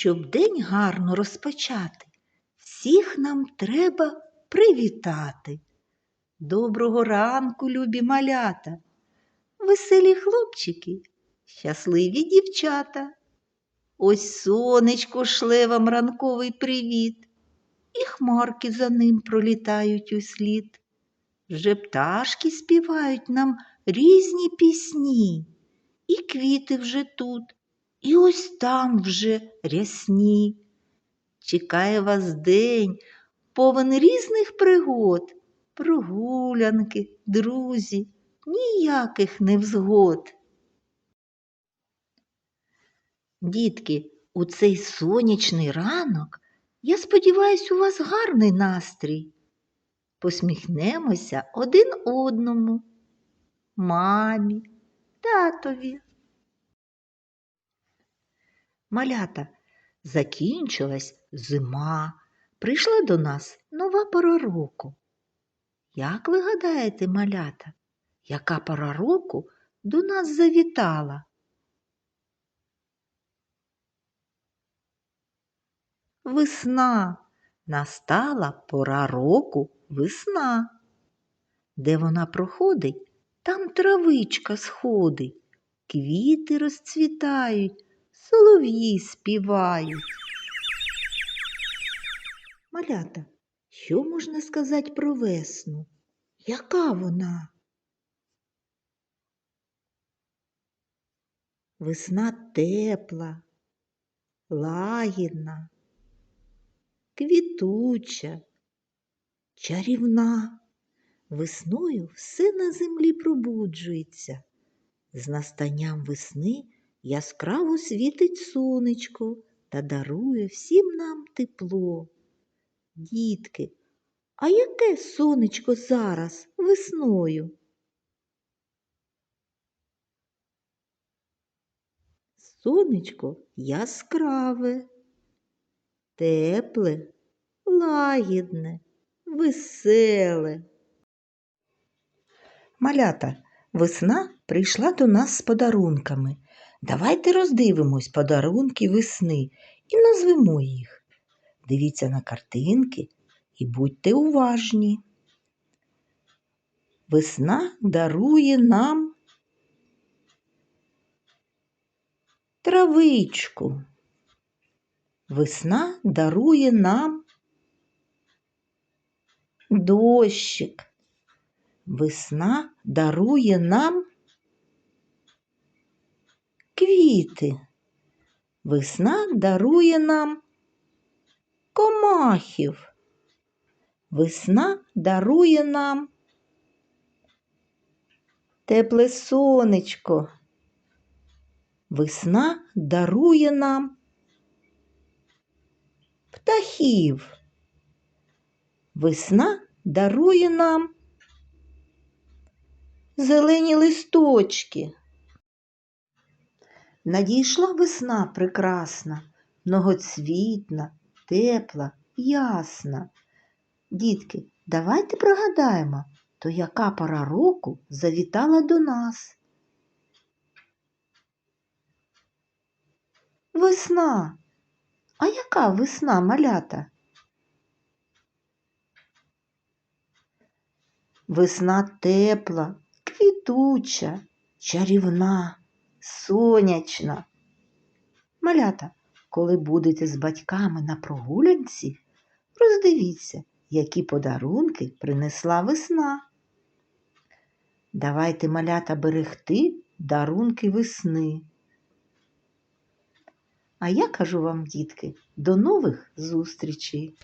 Щоб день гарно розпочати, всіх нам треба привітати. Доброго ранку, любі малята, веселі хлопчики, щасливі дівчата. Ось сонечко шле вам ранковий привіт, і хмарки за ним пролітають услід. Вже пташки співають нам різні пісні, і квіти вже тут, і ось там вже рясні. Чекає вас день, повен різних пригод, прогулянки, друзі, ніяких невзгод. Дітки, у цей сонячний ранок я сподіваюся, у вас гарний настрій. Посміхнемося один одному, мамі, татові. Малята, закінчилась зима, прийшла до нас нова пора року. Як ви гадаєте, малята, яка пора року до нас завітала? Весна. Настала пора року весна. Де вона проходить, там травичка сходить, квіти розцвітають, солов'ї співають. Малята, що можна сказати про весну? Яка вона? Весна тепла, лагідна, квітуча, чарівна. Весною все на землі пробуджується. З настанням весни яскраво світить сонечко та дарує всім нам тепло. Дітки, а яке сонечко зараз весною? Сонечко яскраве, тепле, лагідне, веселе. Малята, весна прийшла до нас з подарунками. Давайте роздивимось подарунки весни і назвемо їх. Дивіться на картинки і будьте уважні. Весна дарує нам травичку. Весна дарує нам дощик. Весна дарує нам квіти. Весна дарує нам комахів. Весна дарує нам тепле сонечко. Весна дарує нам птахів. Весна дарує нам зелені листочки. Надійшла весна прекрасна, многоцвітна, тепла, ясна. Дітки, давайте пригадаємо, то яка пора року завітала до нас. Весна. А яка весна, малята? Весна тепла, квітуча, чарівна, сонячна. Малята, коли будете з батьками на прогулянці, роздивіться, які подарунки принесла весна. Давайте малята берегти дарунки весни. А я кажу вам, дітки, до нових зустрічей!